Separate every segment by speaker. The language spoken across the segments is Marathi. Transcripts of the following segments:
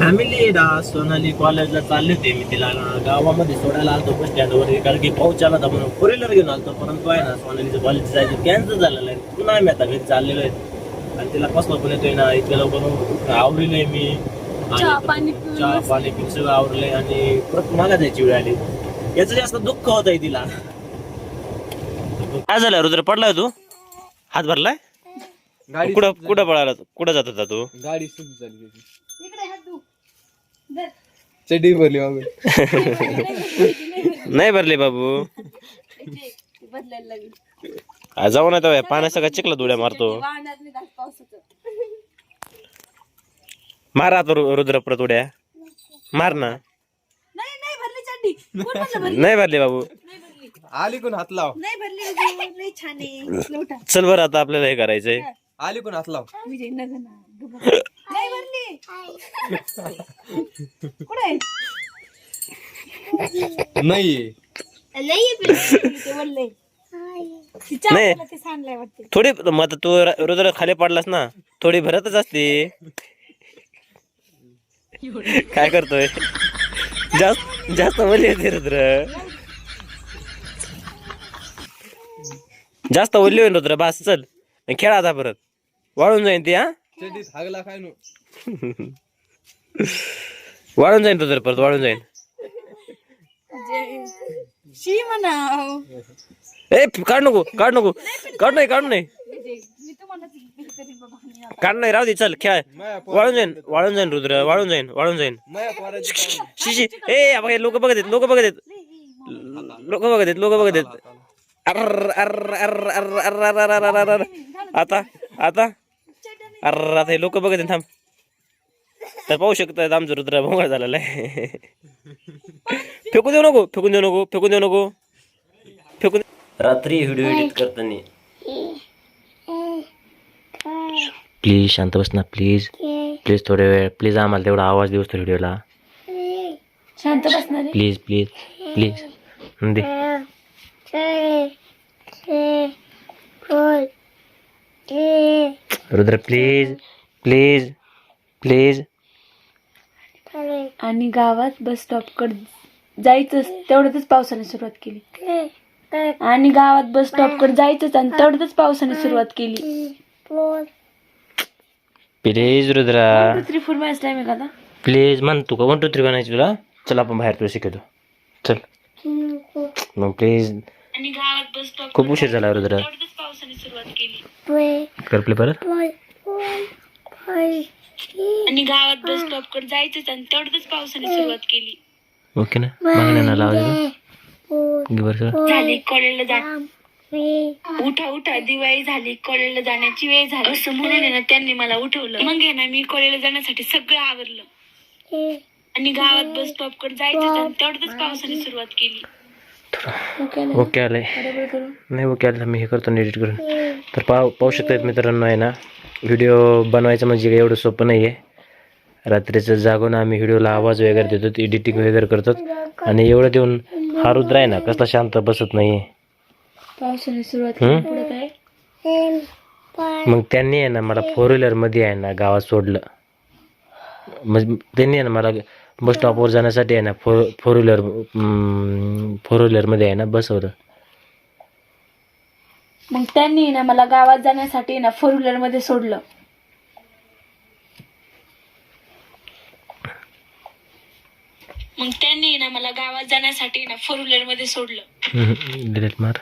Speaker 1: फॅमिली सोनाली कॉलेजला चालले होते मी तिला ना गावामध्ये सोडायला आलतो बस स्टँडवर कारण की पाऊस आला होता म्हणून फोर व्हीलर घेऊन आलतो परंतु आहे ना सोनालीचं कॉलेज जायचं कॅन्सल झालेलं आहे. पुन्हा आम्ही आता घरी चाललेलो आहे. आणि तिला कसलं पण येतोय ना इतक्या लवकर आवरेलंय मी. आणि
Speaker 2: चहा पाणी पिऊन
Speaker 1: सगळं आवरलंय आणि परत मला जायची वेळ आली. याचं जास्त दुःख होत आहे तिला. काय झालं रुद्र पडलाय तू? हात भरलाय?
Speaker 3: गाडी
Speaker 1: कुठं कुठं पळाला? कुठं जात होता तू?
Speaker 3: गाडी सुट झाली चड्डी भरली मागून.
Speaker 1: नाही भरले बाबू.
Speaker 2: इथे बदलायला लागली
Speaker 1: आ, जाऊ ना तेव्हा पाण्यात सगळं चिखला धुड्या मारतो.
Speaker 2: नाही पावसाचं
Speaker 1: मार आता रु- रुद्र परत उड्या. मार ना.
Speaker 2: नाही नाही भरली चड्डी कोण म्हणलं भरली
Speaker 1: नाही भरले बाबू.
Speaker 2: नाही भरली
Speaker 3: आली कोण? हात लाव.
Speaker 2: नाही भरली विजय. लई छान आहे लोटा
Speaker 1: चल बरं आता आपल्याला हे करायचंय.
Speaker 3: आली कोण? हात लाव.
Speaker 2: विजय नाही कुठे
Speaker 3: नाही.
Speaker 2: ते सांडलंय वाटते.
Speaker 1: थोडी मग आता तू र- रुद्र खाली पडलास ना थोडी भरतच असते. काय करतोय? जास्त जास्त ओली होते रुद्र. जास्त ओली होईल रुद्र बस चल. खेळ आता परत. वाळून जाईन ती हा?
Speaker 3: चड्डीत हागला काय नो
Speaker 1: वाळून जाईन रुद्र परत वाळून जाईन.
Speaker 2: शी म्हणा
Speaker 1: ए काढ नको काढ नको. काढ नाही काढ नाही.
Speaker 2: विजय मी तुम्हाला करीन बाबा आणि आता.
Speaker 1: काढ नाही राहू दे चल खेळ. वाळून जाईन वाळून जाईन रुद्र वाळून जाईन वाळून जाईन.
Speaker 3: पाहुणे.
Speaker 1: शिशी ए बघा लोक बघत आहेत लोक बघत आहेत. लोक बघत आहेत लोक बघत आहेत. अर्र अर्र अर्र अर्र अर्र अर्र अर्र अर्र अर्र. आता आता. अर्र आता हे लोक बघत आहेत थांब तर पाहू शकतात आमचं रुद्र भोंगळ झालेला आहे फेकून देऊ नको फेकून देऊ नको फेकून देऊ नको फेकून रात्री व्हिडिओ एडिट करताना प्लीज शांत बस ना प्लीज प्लीज थोड्या वेळ प्लीज आम्हाला तेवढा आवाज देऊस व्हिडिओला
Speaker 2: शांत बसणार आहे
Speaker 1: प्लीज प्लीज प्लीज दे रुद्र प्लीज प्लीज प्लीज
Speaker 2: आणि गावात बस स्टॉपकडे जायचं तेवढ्यातच पावसाने सुरुवात केली. आणि गावात बस स्टॉपकडे जायचंच आणि तेवढ्यातच पावसाने सुरुवात केली.
Speaker 1: Please Rudra.
Speaker 2: Three four match time आहे का आता.
Speaker 1: प्लीज म्हण तू का? वन टू थ्री बनायची तुला? चल आपण बाहेर तुला शिकवतो. चल. मग प्लीज
Speaker 2: आणि गावात बस स्टॉप
Speaker 1: खूप उशीर झाला रुद्रा.
Speaker 2: पावसाने सुरुवात केली.
Speaker 1: कर प्ले परत?
Speaker 2: आणि गावात बस स्टॉपकडे जायचंच आणि तेवढ्यातच पावसाने सुरुवात केली.
Speaker 1: ओके ना? मागण्या लावा घे बरं सर.
Speaker 2: झाली कॉलेजला जा. उठा उठा दिवाळी झाली कॉलेजला जाण्याची वेळ झाली. असं म्हणून ना त्यांनी मला उठवलं. मग आहे ना मी कॉलेजला जाण्यासाठी सगळं आवरलं. आणि गावात बस स्टॉपकडे जायचं आणि तेवढ्यातच पावसाने सुरुवात केली.
Speaker 1: ओके आलंय नाही ओके आलं मी हे करतो एडिट करून. तर पाहू पाहू शकतात मित्रांनो आहे ना व्हिडिओ बनवायचं म्हणजे काही एवढं सोपं नाही आहे रात्रीचं जागून आम्ही व्हिडिओला आवाज वगैरे देतो एडिटिंग वगैरे करतो. आणि एवढं देऊन हा रुद्र आहे ना कसला शांत बसत नाही
Speaker 2: पावसाने सुरुवात
Speaker 1: हम्म?
Speaker 2: केली पुढे काय?
Speaker 1: मग त्यांनी आहे ना मला फोर व्हीलरमध्ये आहे ना गावात सोडलं. म्हणजे त्यांनी आहे ना मला बस स्टॉपवर जाण्यासाठी आहे ना फोर फोर व्हीलर फोर व्हीलरमध्ये आहे ना बसवलं
Speaker 2: मग त्यांनी ना मला गावात जाण्यासाठी ना फोर व्हीलरमध्ये सोडलं. मग त्यांनी ना मला गावात जाण्यासाठी ना फोर व्हीलरमध्ये सोडलं.
Speaker 1: डिलीट मार.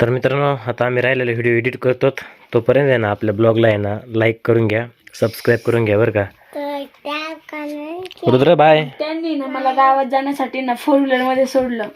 Speaker 1: तर मित्रांनो आता आम्ही राहिलेला व्हिडिओ एडिट करतो. तोपर्यंत आहे ना आपल्या ब्लॉगला आहे ना लाईक करून घ्या सबस्क्राईब करून घ्या बरं का. रुद्र बाय.
Speaker 2: त्यांनी ना मला गावात जाण्यासाठी ना फोर व्हीलरमध्ये सोडलं.